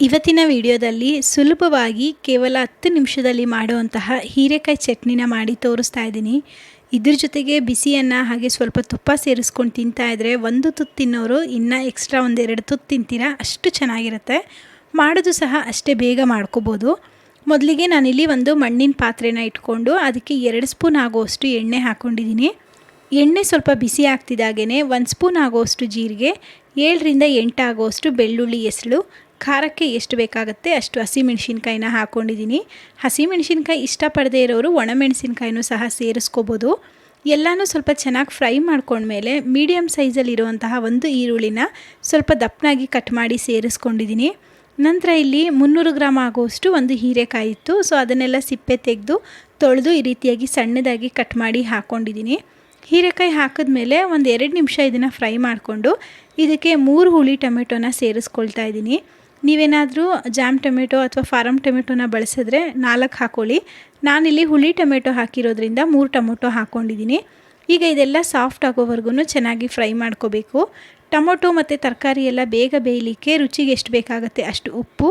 ಇವತ್ತಿನ ವಿಡಿಯೋದಲ್ಲಿ ಸುಲಭವಾಗಿ ಕೇವಲ ಹತ್ತು ನಿಮಿಷದಲ್ಲಿ ಮಾಡುವಂತಹ ಹೀರೆಕಾಯಿ ಚಟ್ನಿನ ಮಾಡಿ ತೋರಿಸ್ತಾ ಇದ್ದೀನಿ. ಇದ್ರ ಜೊತೆಗೆ ಬಿಸಿಯನ್ನು ಹಾಗೆ ಸ್ವಲ್ಪ ತುಪ್ಪ ಸೇರಿಸ್ಕೊಂಡು ತಿಂತಾ ಇದ್ದರೆ ಒಂದು ತುತ್ತು ತಿನ್ನೋರು ಇನ್ನೂ ಎಕ್ಸ್ಟ್ರಾ ಒಂದೆರಡು ತುತ್ತು ತಿಂತೀರಾ, ಅಷ್ಟು ಚೆನ್ನಾಗಿರುತ್ತೆ. ಮಾಡೋದು ಸಹ ಅಷ್ಟೇ ಬೇಗ ಮಾಡ್ಕೋಬೋದು. ಮೊದಲಿಗೆ ನಾನಿಲ್ಲಿ ಒಂದು ಮಣ್ಣಿನ ಪಾತ್ರೆನ ಇಟ್ಕೊಂಡು ಅದಕ್ಕೆ ಎರಡು ಸ್ಪೂನ್ ಆಗೋಷ್ಟು ಎಣ್ಣೆ ಹಾಕ್ಕೊಂಡಿದ್ದೀನಿ ಎಣ್ಣೆ ಸ್ವಲ್ಪ ಬಿಸಿ ಆಗ್ತಿದ್ದಾಗೇ ಒಂದು ಸ್ಪೂನ್ ಆಗೋಷ್ಟು ಜೀರಿಗೆ, ಏಳರಿಂದ ಎಂಟು ಆಗೋಷ್ಟು ಬೆಳ್ಳುಳ್ಳಿ ಎಸಳು ಖಾರಕ್ಕೆ ಎಷ್ಟು ಬೇಕಾಗುತ್ತೆ ಅಷ್ಟು ಹಸಿಮೆಣ್ಸಿನ್ಕಾಯಿನ ಹಾಕ್ಕೊಂಡಿದ್ದೀನಿ ಹಸಿಮೆಣಸಿನ್ಕಾಯಿ ಇಷ್ಟಪಡದೇ ಇರೋರು ಒಣಮೆಣಸಿನ್ಕಾಯಿನೂ ಸಹ ಸೇರಿಸ್ಕೋಬೋದು. ಎಲ್ಲನೂ ಸ್ವಲ್ಪ ಚೆನ್ನಾಗಿ ಫ್ರೈ ಮಾಡ್ಕೊಂಡ್ಮೇಲೆ ಮೀಡಿಯಮ್ ಸೈಜಲ್ಲಿರುವಂತಹ ಒಂದು ಈರುಳ್ಳಿನ ಸ್ವಲ್ಪ ದಪ್ಪನಾಗಿ ಕಟ್ ಮಾಡಿ ಸೇರಿಸ್ಕೊಂಡಿದ್ದೀನಿ. ನಂತರ ಇಲ್ಲಿ ಮುನ್ನೂರು ಗ್ರಾಮ್ ಆಗುವಷ್ಟು ಒಂದು ಹೀರೆಕಾಯಿ ಇತ್ತು. ಸೊ, ಅದನ್ನೆಲ್ಲ ಸಿಪ್ಪೆ ತೆಗೆದು ತೊಳೆದು ಈ ರೀತಿಯಾಗಿ ಸಣ್ಣದಾಗಿ ಕಟ್ ಮಾಡಿ ಹಾಕ್ಕೊಂಡಿದ್ದೀನಿ ಹೀರೆಕಾಯಿ ಹಾಕಿದ್ಮೇಲೆ ಒಂದು ಎರಡು ನಿಮಿಷ ಇದನ್ನು ಫ್ರೈ ಮಾಡಿಕೊಂಡು ಇದಕ್ಕೆ ಮೂರು ಹುಳಿ ಟೊಮೆಟೊನ ಸೇರಿಸ್ಕೊಳ್ತಾ ಇದ್ದೀನಿ. ನೀವೇನಾದರೂ ಜಾಮ್ ಟೊಮೆಟೊ ಅಥವಾ ಫಾರಮ್ ಟೊಮೆಟೊನ ಬಳಸಿದ್ರೆ ನಾಲ್ಕು ಹಾಕ್ಕೊಳ್ಳಿ ನಾನಿಲ್ಲಿ ಹುಳಿ ಟೊಮೆಟೊ ಹಾಕಿರೋದ್ರಿಂದ ಮೂರು ಟೊಮೊಟೊ ಹಾಕ್ಕೊಂಡಿದ್ದೀನಿ ಈಗ ಇದೆಲ್ಲ ಸಾಫ್ಟ್ ಆಗೋವರೆಗೂ ಚೆನ್ನಾಗಿ ಫ್ರೈ ಮಾಡ್ಕೋಬೇಕು. ಟೊಮೊಟೊ ಮತ್ತು ತರಕಾರಿ ಎಲ್ಲ ಬೇಗ ಬೇಯಲಿಕ್ಕೆ ರುಚಿಗೆ ಎಷ್ಟು ಬೇಕಾಗುತ್ತೆ ಅಷ್ಟು ಉಪ್ಪು.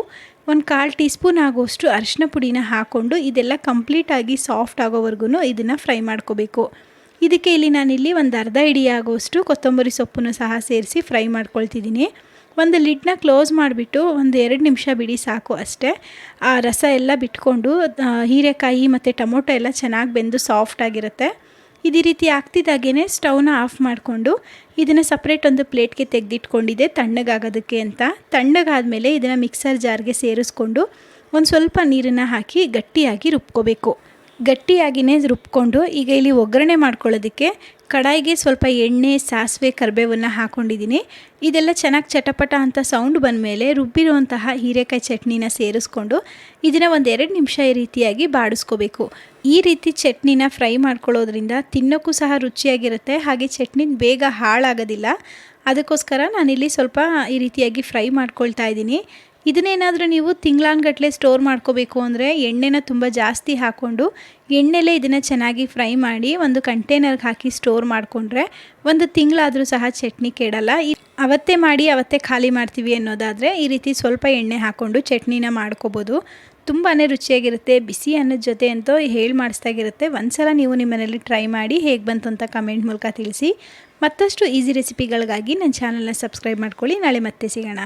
ಒಂದು ಕಾಲು ಟೀ ಸ್ಪೂನ್ ಆಗೋಷ್ಟು ಅರಿಶಿನ ಪುಡಿನ ಹಾಕ್ಕೊಂಡು ಇದೆಲ್ಲ ಕಂಪ್ಲೀಟಾಗಿ ಸಾಫ್ಟ್ ಆಗೋವರೆಗೂ ಇದನ್ನು ಫ್ರೈ ಮಾಡ್ಕೋಬೇಕು. ಇದಕ್ಕೆ ಇಲ್ಲಿ ನಾನಿಲ್ಲಿ ಒಂದು ಅರ್ಧ ಇಡಿ ಆಗುವಷ್ಟು ಕೊತ್ತಂಬರಿ ಸೊಪ್ಪನ್ನು ಸಹ ಸೇರಿಸಿ ಫ್ರೈ ಮಾಡ್ಕೊಳ್ತಿದ್ದೀನಿ. ಒಂದು ಲಿಡ್ನ ಕ್ಲೋಸ್ ಮಾಡಿಬಿಟ್ಟು ಒಂದು ಎರಡು ನಿಮಿಷ ಬಿಡಿ ಸಾಕು ಅಷ್ಟೇ. ಆ ರಸ ಎಲ್ಲ ಬಿಟ್ಕೊಂಡು ಹೀರೆಕಾಯಿ ಮತ್ತು ಟೊಮೊಟೊ ಎಲ್ಲ ಚೆನ್ನಾಗಿ ಬೆಂದು ಸಾಫ್ಟ್ ಆಗಿರುತ್ತೆ. ಇದೇ ರೀತಿ ಆಗ್ತಿದ್ದಾಗೇ ಸ್ಟವ್ನ ಆಫ್ ಮಾಡಿಕೊಂಡು ಇದನ್ನು ಸಪ್ರೇಟ್ ಒಂದು ಪ್ಲೇಟ್ಗೆ ತೆಗೆದಿಟ್ಕೊಂಡಿದ್ದೆ ತಣ್ಣಗಾಗೋದಕ್ಕೆ ಅಂತ. ತಣ್ಣಗಾದಮೇಲೆ ಇದನ್ನು ಮಿಕ್ಸರ್ ಜಾರ್ಗೆ ಸೇರಿಸ್ಕೊಂಡು ಒಂದು ಸ್ವಲ್ಪ ನೀರನ್ನು ಹಾಕಿ ಗಟ್ಟಿಯಾಗಿ ರುಬ್ಕೋಬೇಕು. ಗಟ್ಟಿಯಾಗಿಯೇ ರುಬ್ಕೊಂಡು ಈಗ ಇಲ್ಲಿ ಒಗ್ಗರಣೆ ಮಾಡ್ಕೊಳ್ಳೋದಕ್ಕೆ ಕಡಾಯಿಗೆ ಸ್ವಲ್ಪ ಎಣ್ಣೆ, ಸಾಸಿವೆ, ಕರಿಬೇವನ್ನು ಹಾಕ್ಕೊಂಡಿದ್ದೀನಿ ಇದೆಲ್ಲ ಚೆನ್ನಾಗಿ ಚಟಪಟ ಅಂತ ಸೌಂಡ್ ಬಂದಮೇಲೆ ರುಬ್ಬಿರುವಂತಹ ಹೀರೆಕಾಯಿ ಚಟ್ನಿನ ಸೇರಿಸ್ಕೊಂಡು ಇದನ್ನು ಒಂದು ಎರಡು ನಿಮಿಷ ಈ ರೀತಿಯಾಗಿ ಬಾಡಿಸ್ಕೋಬೇಕು. ಈ ರೀತಿ ಚಟ್ನಿನ ಫ್ರೈ ಮಾಡ್ಕೊಳ್ಳೋದ್ರಿಂದ ತಿನ್ನೋಕ್ಕೂ ಸಹ ರುಚಿಯಾಗಿರುತ್ತೆ. ಹಾಗೆ ಚಟ್ನಿ ಬೇಗ ಹಾಳಾಗೋದಿಲ್ಲ. ಅದಕ್ಕೋಸ್ಕರ ನಾನಿಲ್ಲಿ ಸ್ವಲ್ಪ ಈ ರೀತಿಯಾಗಿ ಫ್ರೈ ಮಾಡ್ಕೊಳ್ತಾ ಇದ್ದೀನಿ. ಇದನ್ನೇನಾದರೂ ನೀವು ತಿಂಗಳಾನ್ಗಟ್ಲೆ ಸ್ಟೋರ್ ಮಾಡ್ಕೋಬೇಕು ಅಂದರೆ ಎಣ್ಣೆನ ತುಂಬ ಜಾಸ್ತಿ ಹಾಕ್ಕೊಂಡು ಎಣ್ಣೆಲೇ ಇದನ್ನು ಚೆನ್ನಾಗಿ ಫ್ರೈ ಮಾಡಿ ಒಂದು ಕಂಟೈನರ್ಗೆ ಹಾಕಿ ಸ್ಟೋರ್ ಮಾಡಿಕೊಂಡ್ರೆ ಒಂದು ತಿಂಗಳಾದರೂ ಸಹ ಚಟ್ನಿ ಕೆಡಲ್ಲ. ಅವತ್ತೇ ಮಾಡಿ ಅವತ್ತೇ ಖಾಲಿ ಮಾಡ್ತೀವಿ ಅನ್ನೋದಾದರೆ ಈ ರೀತಿ ಸ್ವಲ್ಪ ಎಣ್ಣೆ ಹಾಕ್ಕೊಂಡು ಚಟ್ನಿನ ಮಾಡ್ಕೋಬೋದು. ತುಂಬಾ ರುಚಿಯಾಗಿರುತ್ತೆ, ಬಿಸಿ ಅನ್ನದ ಜೊತೆ ಅಂತೂ ಹೇಳಿ ಮಾಡಿಸ್ದಾಗಿರುತ್ತೆ ಒಂದ್ಸಲ ನೀವು ನಿಮ್ಮ ಮನೇಲಿ ಟ್ರೈ ಮಾಡಿ ಹೇಗೆ ಬಂತು ಅಂತ ಕಮೆಂಟ್ ಮೂಲಕ ತಿಳಿಸಿ. ಮತ್ತಷ್ಟು ಈಸಿ ರೆಸಿಪಿಗಳಿಗಾಗಿ ನನ್ನ ಚಾನಲ್ನ ಸಬ್ಸ್ಕ್ರೈಬ್ ಮಾಡ್ಕೊಳ್ಳಿ. ನಾಳೆ ಮತ್ತೆ ಸಿಗೋಣ.